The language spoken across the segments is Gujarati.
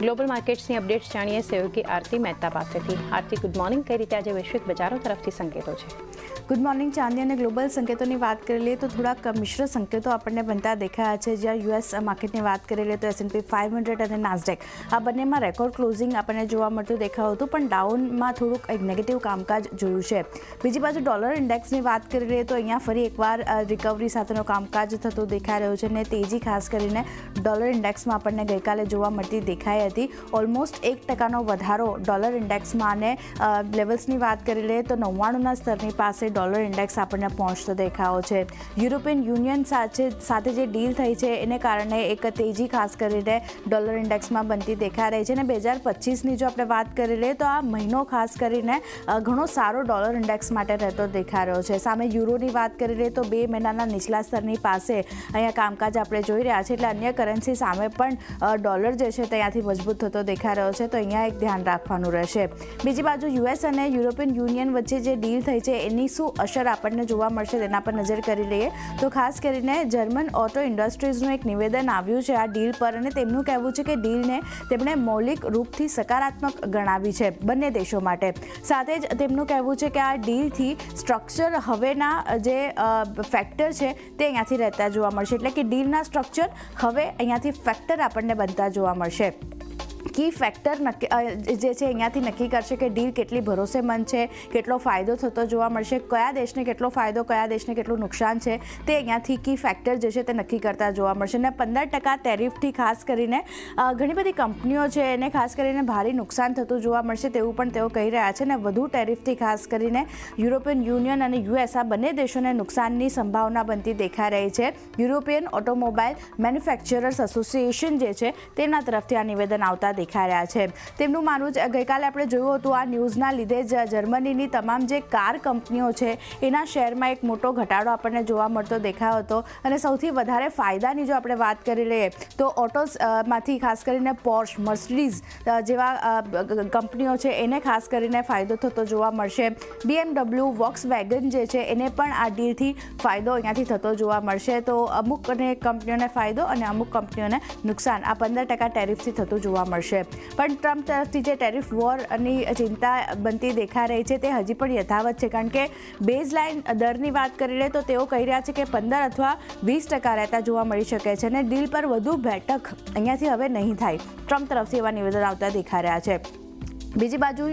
ગ્લોબલ માર્કેટ્સની અપડેટ્સ જાણીએ સહયોગી આરતી મહેતા પાસેથી. આરતી ગુડ મોર્નિંગ કઈ રીતે આજે વૈશ્વિક બજારો તરફથી સંકેતો છે? ગુડ મોર્નિંગ ચાંદી અને ગ્લોબલ સંકેતોની વાત કરી લઈએ તો થોડાક મિશ્ર સંકેતો આપણને બનતા દેખાયા છે. જ્યાં યુએસ માર્કેટની વાત કરી લઈએ તો એસએનપી ફાઇવ હંડ્રેડ અને નાસ્ડેક આ બંનેમાં રેકોર્ડ ક્લોઝિંગ આપણને જોવા મળતું દેખાયું હતું, પણ ડાઉનમાં થોડુંક એક નેગેટિવ કામકાજ જોયું છે. બીજી બાજુ ડોલર ઇન્ડેક્સની વાત કરી લઈએ તો અહીંયા ફરી એકવાર રિકવરી સાથેનો કામકાજ થતું દેખાઈ રહ્યું છે અને તેજી ખાસ કરીને ડોલર ઇન્ડેક્સમાં આપણને ગઈકાલે જોવા મળતી દેખાઈ હતી ઓલમોસ્ટ એક ટકાનો વધારો ડોલર ઇન્ડેક્સમાં અને લેવલ્સની વાત કરી લઈએ તો નવ્વાણુંના સ્તરની પાસે ડોલર ઇન્ડેક્સ આપણને પહોંચતો દેખાયો છે. યુરોપિયન યુનિયન સાથે સાથે જે ડીલ થઈ છે એને કારણે એક તેજી ખાસ કરીને ડોલર ઇન્ડેક્સમાં બનતી દેખાઈ રહી છે અને બે હજાર પચીસની જો આપણે વાત કરી લઈએ તો આ મહિનો ખાસ કરીને ઘણો સારો ડોલર ઇન્ડેક્સ માટે રહેતો દેખાઈ રહ્યો છે. સામે યુરોની વાત કરી લઈએ તો બે મહિનાના નીચલા સ્તરની પાસે અહીંયા કામકાજ આપણે જોઈ રહ્યા છે એટલે અન્ય કરન્સી સામે પણ ડોલર જે છે ત્યાંથી મજબૂત થતો દેખાઈ રહ્યો છે, તો અહીંયા એક ધ્યાન રાખવાનું રહેશે. બીજી બાજુ યુએસ અને યુરોપિયન યુનિયન વચ્ચે જે ડીલ થઈ છે, એની શું અસર આપણને જોવા મળશે તેના પર નજર કરી લઈએ. તો ખાસ કરીને જર્મન ઓટો ઇન્ડસ્ટ્રીઝનું એક નિવેદન આવ્યું છે આ ડીલ પર અને તેમનું કહેવું છે કે ડીલને તેમણે મૌલિક રૂપથી સકારાત્મક ગણાવી છે બંને દેશો માટે. સાથે જ તેમનું કહેવું છે કે આ ડીલથી સ્ટ્રક્ચર હવેના જે ફેક્ટર છે, તે અહીંયાથી રહેતા જોવા મળશે. એટલે કે ડીલના સ્ટ્રક્ચર હવે અહીંયાથી ફેક્ટર આપણને બનતા જોવા મળશે. કી ફેક્ટર નક્કી જે છે અહીંયાથી નક્કી કરશે કે ડીલ કેટલી ભરોસેમંદ છે, કેટલો ફાયદો થતો જોવા મળશે, કયા દેશને કેટલો ફાયદો, કયા દેશને કેટલું નુકસાન છે, તે અહીંયાથી કી ફેક્ટર જે છે તે નક્કી કરતા જોવા મળશે. અને પંદર ટકા ટેરિફથી ખાસ કરીને ઘણી બધી કંપનીઓ છે એને ખાસ કરીને ભારે નુકસાન થતું જોવા મળશે તેવું પણ તેઓ કહી રહ્યા છે. અને વધુ ટેરિફથી ખાસ કરીને યુરોપિયન યુનિયન અને યુએસ આ બંને દેશોને નુકસાનની સંભાવના બનતી દેખાઈ રહી છે. યુરોપિયન ઓટોમોબાઈલ મેન્યુફેક્ચરર્સ એસોસિએશન જે છે તેમના તરફથી આ નિવેદન આવતા દેખાઈ રહ્યા છે. તેમનું માનવું છે, ગઈકાલે આપણે જોયું હતું આ ન્યૂઝના લીધે જ જર્મનીની તમામ જે કાર કંપનીઓ છે, એના શેરમાં એક મોટો ઘટાડો આપણને જોવા મળતો દેખાયો હતો. અને સૌથી વધારે ફાયદાની જો આપણે વાત કરી લઈએ, તો ઓટોસમાંથી ખાસ કરીને પોર્શ, મર્સિડીઝ જેવા કંપનીઓ છે, એને ખાસ કરીને ફાયદો થતો જોવા મળશે. બીએમડબલ્યુ વોક્સ વેગન જે છે, એને પણ આ ડીલથી ફાયદો અહીંયાથી થતો જોવા મળશે. તો અમુક કંપનીઓને ફાયદો અને અમુક કંપનીઓને નુકસાન આ પંદર ટકા ટેરિફથી થતું જોવા મળશે. પણ ટ્રમ્પ તરફથી જે ટેરિફ વોરની ચિંતા બનતી દેખાઈ રહી છે તે હજી પણ યથાવત છે. કારણ કે બેઝ લાઇન દરની વાત કરી લે તો તેઓ કહી રહ્યા છે કે પંદર અથવા વીસ ટકા રહેતા જોવા મળી શકે છે અને ડીલ પર વધુ બેઠક અહીંયાથી હવે નહીં થાય. ટ્રમ્પ તરફથી એવા નિવેદન આવતા દેખાઈ રહ્યા છે. બીજી બાજુ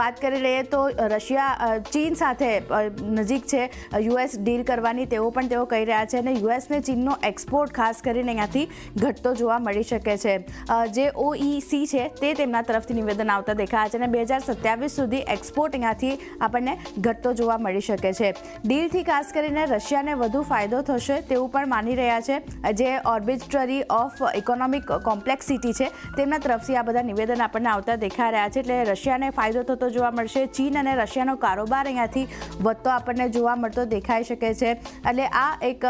વાત કરી લઈએ તો રશિયા ચીન સાથે નજીક છે, યુએસ ડીલ કરવાની તેઓ પણ તેઓ કહી રહ્યા છે અને યુએસને ચીનનો એક્સપોર્ટ ખાસ કરીને અહીંયાથી ઘટતો જોવા મળી શકે છે. જે ઓઈસી છે તે તેમના તરફથી નિવેદન આવતા દેખાયા છે અને બે હજાર સત્યાવીસ સુધી એક્સપોર્ટ અહીંયાથી આપણને ઘટતો જોવા મળી શકે છે. ડીલથી ખાસ કરીને રશિયાને વધુ ફાયદો થશે તેવું પણ માની રહ્યા છે. જે ઓર્બિટ્રરી ઓફ ઇકોનોમિક કોમ્પ્લેક્સિટી છે તેમના તરફથી આ બધા નિવેદન આપણને આવતા દેખાઈ રહ્યા છે એટલે રશિયાને ફાયદો થતો જોવા મળશે. ચીન અને રશિયાનો કારોબાર અહીંયાથી વધતો આપણને જોવા મળતો દેખાઈ શકે છે. એટલે આ એક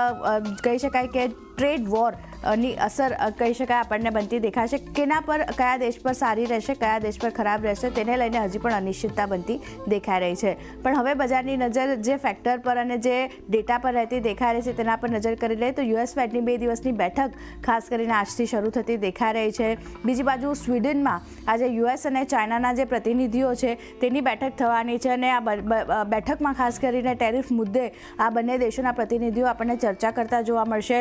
કહી શકાય કે ટ્રેડ વોરની અસર કહી શકાય આપણને બનતી દેખાશે. કેના પર, કયા દેશ પર સારી રહેશે, કયા દેશ પર ખરાબ રહેશે, તેને લઈને હજી પણ અનિશ્ચિતતા બનતી દેખાઈ રહી છે. પણ હવે બજારની નજર જે ફેક્ટર પર અને જે ડેટા પર રહેતી દેખાઈ રહી છે, તેના પર નજર કરી લઈએ તો યુએસ ફેડની બે દિવસની બેઠક ખાસ કરીને આજથી શરૂ થતી દેખાઈ રહી છે. બીજી બાજુ સ્વીડનમાં આજે યુએસ અને ચાઇનાના જે પ્રતિનિધિઓ છે, તેની બેઠક થવાની છે અને આ બેઠકમાં ખાસ કરીને ટેરિફ મુદ્દે આ બંને દેશોના પ્રતિનિધિઓ આપણને ચર્ચા કરતા જોવા મળશે.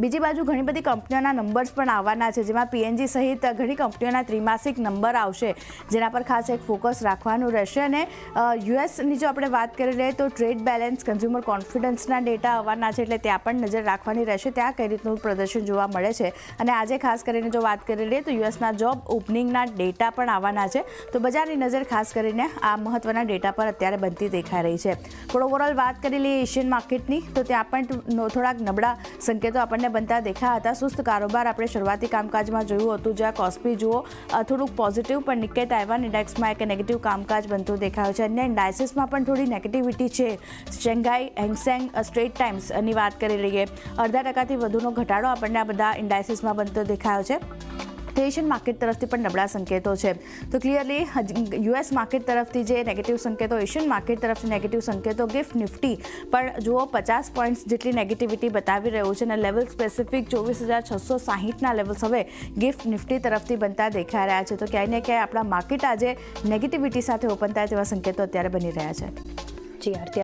બીજી બાજુ ઘણી બધી કંપનીઓના નંબર્સ પણ આવવાના છે. જેમાં પીએનજી સહિત ઘણી કંપનીઓના ત્રિમાસિક નંબર આવશે, જેના પર ખાસ એક ફોકસ રાખવાનું રહેશે. અને યુએસની જો આપણે વાત કરી લઈએ તો ટ્રેડ બેલેન્સ કન્ઝ્યુમર કોન્ફિડન્સના ડેટા આવવાના છે, એટલે ત્યાં પણ નજર રાખવાની રહેશે. ત્યાં કઈ રીતનું પ્રદર્શન જોવા મળે છે? અને આજે ખાસ કરીને જો વાત કરી લઈએ તો યુએસના જોબ ઓપનિંગના ડેટા પણ આવવાના છે. તો બજારની નજર ખાસ કરીને આ મહત્વના ડેટા પર અત્યારે બનતી દેખાઈ રહી છે. પણ ઓવરઓલ વાત કરી લઈએ એશિયન માર્કેટની તો ત્યાં પણ થોડાક નબળા સંકેતો આપણને બનતા દેખાયા હતા. સુસ્ત કારોબાર આપણે શરૂઆતી કામકાજમાં જોયું હતું. જ્યાં કોસ્પી જુઓ થોડુંક પોઝિટિવ પણ નિકેત તાઇવાન ઇન્ડેક્સમાં એક નેગેટિવ કામકાજ બનતું દેખાયું છે. અન્ય ઇન્ડાઇસિસમાં પણ થોડી નેગેટિવિટી છે. શેંઘાઈ, હેંગસેંગ સ્ટ્રેટ ટાઈમ્સની વાત કરી લઈએ. અડધા ટકાથી વધુનો ઘટાડો આપણને આ બધા ઇન્ડાયસિસમાં બનતો દેખાયો છે. તો એશિયન માર્કેટ તરફથી પણ નબળા સંકેતો છે. તો ક્લિયરલી યુએસ માર્કેટ તરફથી જે નેગેટિવ સંકેતો એશિયન માર્કેટ તરફથી નેગેટિવ સંકેતો ગિફ્ટ નિફ્ટી પણ જુઓ, પચાસ પોઈન્ટ્સ જેટલી નેગેટિવિટી બતાવી રહ્યું છે અને લેવલ સ્પેસિફિક ચોવીસ હજાર છસો સાહીઠના લેવલ્સ હવે ગિફ્ટ નિફ્ટી તરફથી બનતા દેખાઈ રહ્યા છે. તો ક્યાંય ને ક્યાંય આપણા માર્કેટ આજે નેગેટિવિટી સાથે ઓપન થાય તેવા સંકેતો અત્યારે બની રહ્યા છે. જી, આરતી